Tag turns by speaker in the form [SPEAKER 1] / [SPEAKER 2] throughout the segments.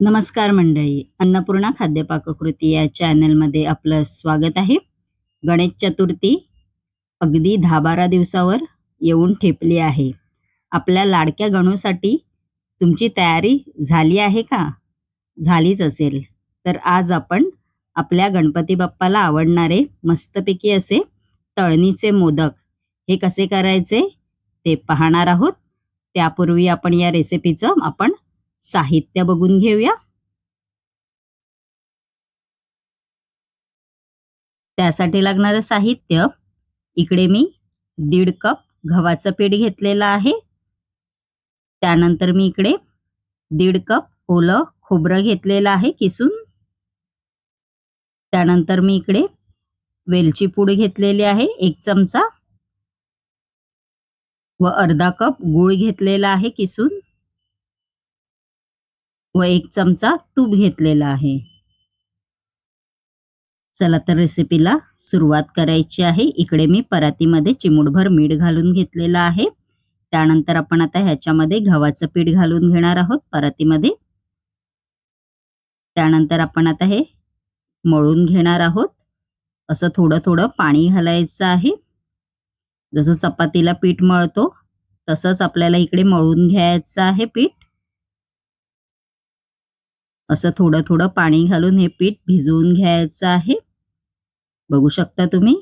[SPEAKER 1] नमस्कार मंडळी अन्नपूर्णा खाद्यपाककृती या चॅनलमध्ये आपलं स्वागत आहे. गणेश चतुर्थी अगदी दहा बारा दिवसावर येऊन ठेपली आहे. आपल्या लाडक्या गणूसाठी तुमची तयारी झाली आहे का? झालीच असेल. तर आज आपण आपल्या गणपती बाप्पाला आवडणारे मस्तपैकी असे तळणीचे मोदक हे कसे करायचे ते पाहणार आहोत. त्यापूर्वी आपण या रेसिपीचं आपण साहित्य बघून घेऊया. त्यासाठी लागणारं साहित्य इकडे मी दीड कप गव्हाचं पीठ घेतलेलं आहे. त्यानंतर मी इकडे दीड कप ओलं खोबरं घेतलेलं आहे किसून. त्यानंतर मी इकडे वेलची पूड घेतलेली आहे एक चमचा. व अर्धा कप गूळ घेतलेला आहे किसून. व एक चमचा तूप घेतलेला आहे. चला तर रेसिपीला सुरुवात करायची आहे. इकडे मी परातीमध्ये चिमूटभर मीठ घालून घेतलेलं आहे. त्यानंतर आपण आता ह्याच्यामध्ये गव्हाचं पीठ घालून घेणार आहोत परातीमध्ये. त्यानंतर आपण आता हे मळून घेणार आहोत. असं थोडं थोडं पाणी घालायचं आहे. जसं चपातीला पीठ मळतो तसंच आपल्याला इकडे मळून घ्यायचं आहे पीठ. असं थोडं थोडं पाणी घालून हे पीठ भिजवून घ्यायचं आहे. बघू शकता तुम्ही?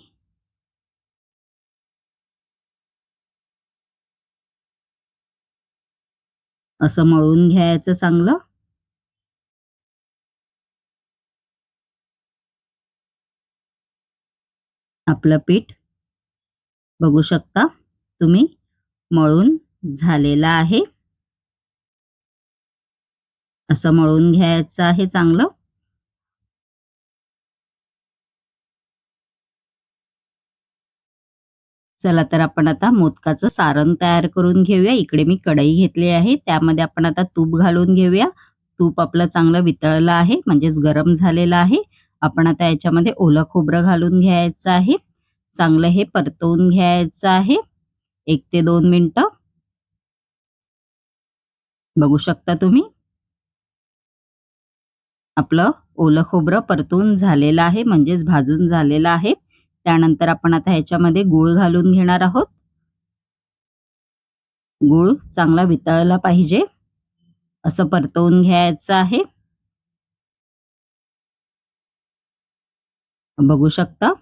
[SPEAKER 1] असं मळून घ्यायचं चांगलं. आपलं पीठ. बघू शकता तुम्ही? मळून झालेलं आहे. असं मळून घ्यायचं आहे चांगलं. चला तर आपण आता मोदकाचं सारण तयार करून घेऊया. इकडे मी कढई घेतली आहे. त्यामध्ये आपण आता तूप घालून घेऊया. तूप आपलं चांगलं वितळलं आहे म्हणजेच गरम झालेलं आहे. आपण आता याच्यामध्ये ओलं खोबरं घालून घ्यायचं आहे. चांगलं हे परतवून घ्यायचं आहे. एक ते दोन मिनटं. बघू शकता तुम्ही? आपलं ओलं खोबरं परतून झालेलं आहे म्हणजेच भाजून झालेलं आहे. त्यानंतर आपण आता ह्याच्यामध्ये गूळ घालून घेणार आहोत. गूळ चांगला वितळला पाहिजे. असं परतवून घ्यायचं आहे. बघू शकता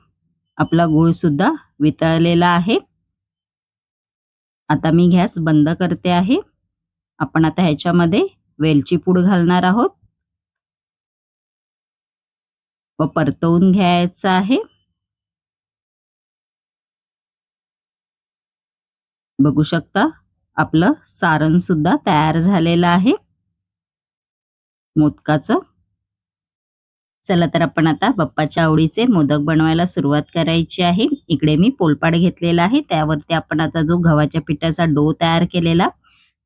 [SPEAKER 1] आपला गूळ सुद्धा वितळलेला आहे. आता मी गॅस बंद करते आहे. आपण आता ह्याच्यामध्ये वेलची पूड घालणार आहोत. व परतवून घ्यायचं आहे. बघू शकता आपलं सारण सुद्धा तयार झालेलं आहे. मोदकाचं. चला तर आपण आता बाप्पाच्या आवडीचे मोदक बनवायला सुरुवात करायची आहे. इकडे मी पोलपाड घेतलेला आहे. त्यावरती आपण आता जो गव्हाच्या पिठाचा डो तयार केलेला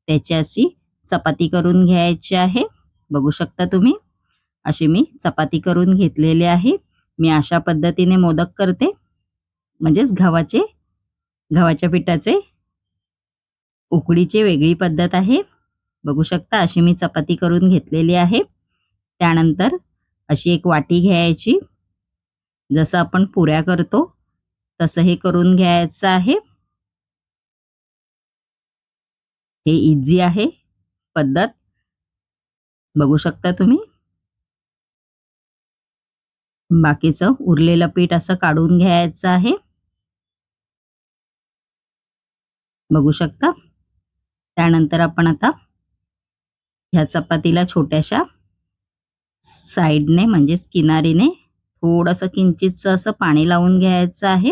[SPEAKER 1] त्याची अशी चपाती करून घ्यायची आहे. बघू शकता तुम्ही. अशी मी चपाती करून घेतलेली आहे. मी अशा पद्धतीने मोदक करते. म्हणजेच गव्हाचे गव्हाच्या पिठाचे उकडीची वेगळी पद्धत आहे. बघू शकता अशी मी चपाती करून घेतलेली आहे. त्यानंतर अशी एक वाटी घ्यायची. जसं आपण पुऱ्या करतो तसं हे करून घ्यायचं आहे. हे इझी आहे. पद्धत बघू शकता तुम्ही. बाकीचं उरलेलं पीठ असं काढून घ्यायचं आहे. बघू शकता? त्यानंतर आपण आता ह्या चपातीला छोट्याशा साईडने म्हणजेच किनारीने थोडंसं किंचितचं असं पाणी लावून घ्यायचं आहे.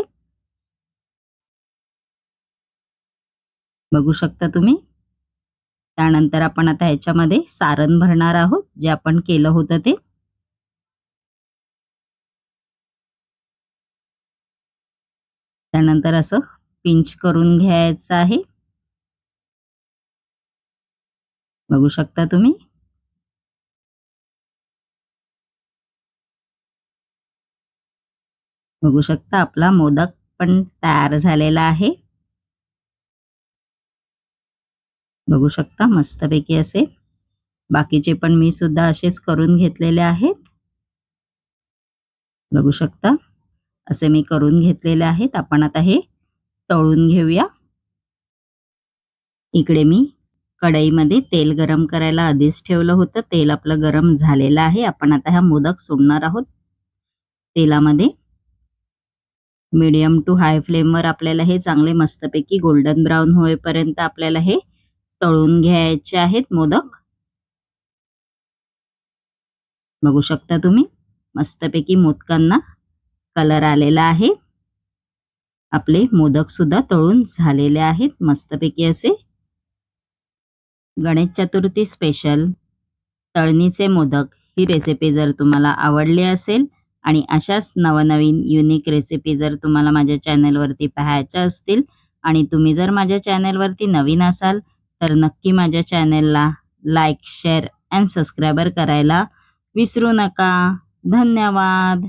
[SPEAKER 1] बघू शकता तुम्ही? त्यानंतर आपण आता ह्याच्यामध्ये सारण भरणार आहोत जे आपण केलं होतं ते. त्यानंतर असं पिंच करून घ्यायचं आहे. बघू शकता तुम्ही. बघू शकता आपला मोदक पण तयार झालेला आहे. बघू शकता मस्तपैकी असे. बाकीचे पण मी सुद्धा असेच करून घेतलेले आहेत. बघू शकता. असे मी करून घेतलेले आहेत. आपण आता हे तळून घेऊया. इकडे मी कढईमध्ये तेल गरम करायला आधीच ठेवलं होतं. तेल आपलं गरम झालेलं आहे. आपण आता हा मोदक सोडणार आहोत. तेलामध्ये मीडियम टू हाय फ्लेमवर आपल्याला हे चांगले मस्तपैकी गोल्डन ब्राऊन होईपर्यंत आपल्याला हे तळून घ्यायचे आहेत मोदक. बघू शकता तुम्ही? मस्तपैकी मोदकांना कलर आलेला आहे. आपले मोदक सुद्धा तळून झालेले आहेत मस्तपैकी असे. गणेश चतुर्थी स्पेशल तळणीचे मोदक. ही रेसिपी जर तुम्हाला आवडली असेल आणि अशाच नवनवीन युनिक रेसिपी जर तुम्हाला माझ्या चॅनलवरती पाहायच्या असतील आणि तुम्ही जर माझ्या चॅनलवरती नवीन असाल तर नक्की माझ्या चॅनलला लाईक शेअर अँड सबस्क्रायबर करायला विसरू नका. धन्यवाद!